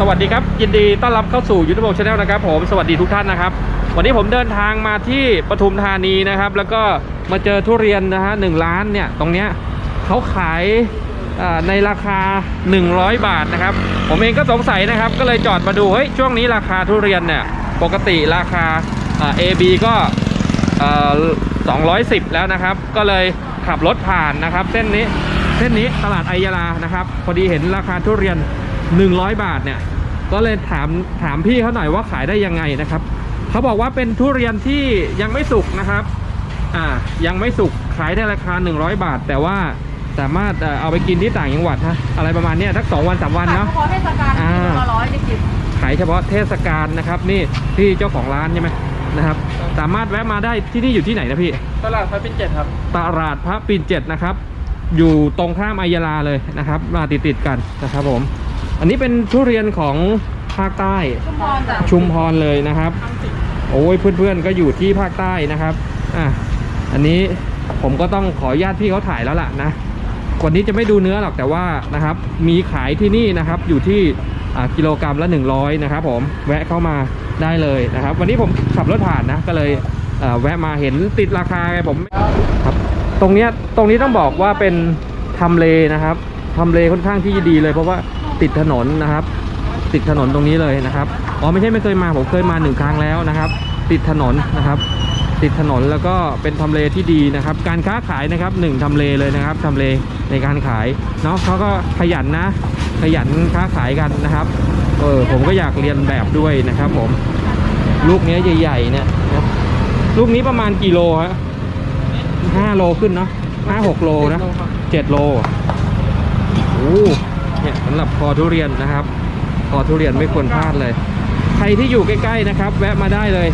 สวัสดีครับ ยินดีต้อนรับเข้าสู่ยูทูบชาแนลนะครับผมสวัสดีทุกท่านนะครับ วันนี้ผมเดินทางมาที่ปทุมธานีนะครับ แล้วก็มาเจอทุเรียนนะฮะหนึ่งล้านเนี่ยตรงเนี้ยเขาขายในราคา 100 บาทนะครับ ผมเองก็สงสัยนะครับ ก็เลยจอดมาดูเฮ้ยช่วงนี้ราคาทุเรียนเนี่ยปกติราคาเอ่า AB ก็เอ่อ210 แล้วนะครับ ก็เลยขับรถผ่านนะครับ เส้นนี้เส้นนี้ตลาดไอยาลานะครับ พอดีเห็นราคาทุเรียน 100 บาทเนี่ย ก็เลยถามถามพี่เขาหน่อยว่าขายได้ยังไงนะครับ เขาบอกว่าเป็นทุเรียนที่ยังไม่สุกนะครับ อ่า ยังไม่สุกขายได้ราคา 100 บาท แต่ว่าสามารถเอ่อเอาไปกินที่ต่างจังหวัดนะอะไรประมาณเนี้ยสักสองวันสามวันเนาะเฉพาะเทศกาลอ่ากิโลละร้อยได้กินขายเฉพาะเทศกาลนะครับ นี่พี่เจ้าของร้านใช่ไหมนะครับ สามารถแวะมาได้ที่นี่อยู่ที่ไหนนะพี่ ตลาดพระปิ่นเจ็ดครับ ตลาดพระปีนเจ็ดนะครับ อยู่ตรงข้ามอายาลาเลยนะครับ มาติดติดๆกันนะครับผม อันนี้เป็นทุเรียนของภาคใต้ ชุมพรจ้ะชุมพรเลยนะครับ โอ้ยเพื่อนๆก็อยู่ที่ภาคใต้นะครับอะอันนี้ผมก็ต้องขออนุญาตพี่เขาถ่ายแล้วล่ะนะวันนี้จะไม่ดูเนื้อหรอกแต่ว่านะครับ มีขายที่นี่นะครับ อยู่ที่อ่ากิโลกรัมละ 100 นะครับ ผมแวะเข้ามาได้เลยนะครับ วันนี้ผมขับรถผ่านนะ ก็เลยแวะมาเห็นติดราคาไงผมครับ ตรงเนี้ยตรงนี้ต้องบอกว่าเป็นทำเลนะครับทำเลค่อนข้างที่ดีเลยเพราะว่า ติดถนนนะครับ ติดถนนตรงนี้เลยนะครับอ๋อไม่ใช่ไม่เคยมาผมเคยมาหนึ่งครั้งแล้วนะครับ ติดถนนนะครับ ติดถนนแล้วก็เป็นทำเลที่ดีนะครับ การค้าขายนะครับหนึ่งทำเลเลยนะครับทำเลในการขายเนาะเขาก็ขยันนะขยันค้าขายกันนะครับเออผมก็อยากเรียนแบบด้วยนะครับ ผม ลูกเนี้ยใหญ่ๆเนี่ยนะลูกนี้ประมาณกี่โลฮะห้าโลขึ้นเนาะห้าหกโลนะเจ็ดโลโอ้ เนี่ยสำหรับคอทุเรียนนะครับ คอทุเรียนไม่ควรพลาดเลย ใครที่อยู่ใกล้ๆนะครับ แวะมาได้เลย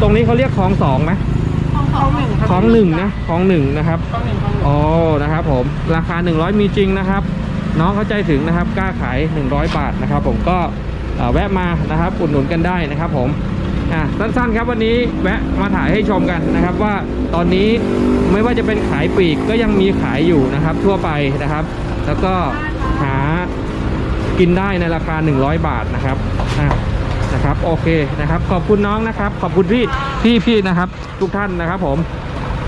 ตรงนี้เขาเรียกคลองสองไหมของเขาหนึ่งคลองหนึ่งนะคลองหนึ่งนะครับต้องหนึ่งต้องหนึ่งอ๋อนะครับ ผมราคา 100 มีจริงนะครับ น้องเข้าใจถึงนะครับกล้าขาย 100 บาทนะครับ ผมก็เอ่อแวะมานะครับอุดหนุนกันได้นะครับ ผมอะสั้นๆครับวันนี้แวะมาถ่ายให้ชมกันนะครับว่าตอนนี้ไม่ว่าจะเป็นขายปลีกก็ยังมีขายอยู่นะครับทั่วไปนะครับ แล้วก็หา กินได้ในราคา 100 บาทนะครับนะครับโอเคนะครับ ขอบคุณน้องนะครับ ขอบคุณพี่พี่พี่นะครับ ทุกท่านนะครับ ผม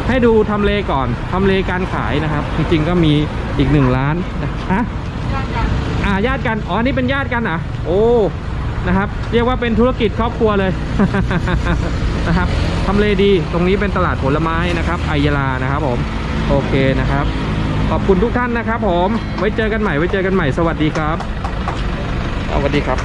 ให้ดูทำเลก่อนทำเลการขายนะครับ จริงๆก็มีอีกหนึ่งล้านนะฮะอ่าญาติกันอ๋อนี่เป็นญาติกันอะ โอ้นะครับ เรียกว่าเป็นธุรกิจครอบครัวเลยนะครับทำเลดีตรงนี้เป็นตลาดผลไม้นะครับไอยาลานะครับ ผม โอเคนะครับ ขอบคุณทุกท่านนะครับผม ไว้เจอกันใหม่ ไว้เจอกันใหม่ สวัสดีครับ สวัสดีครับ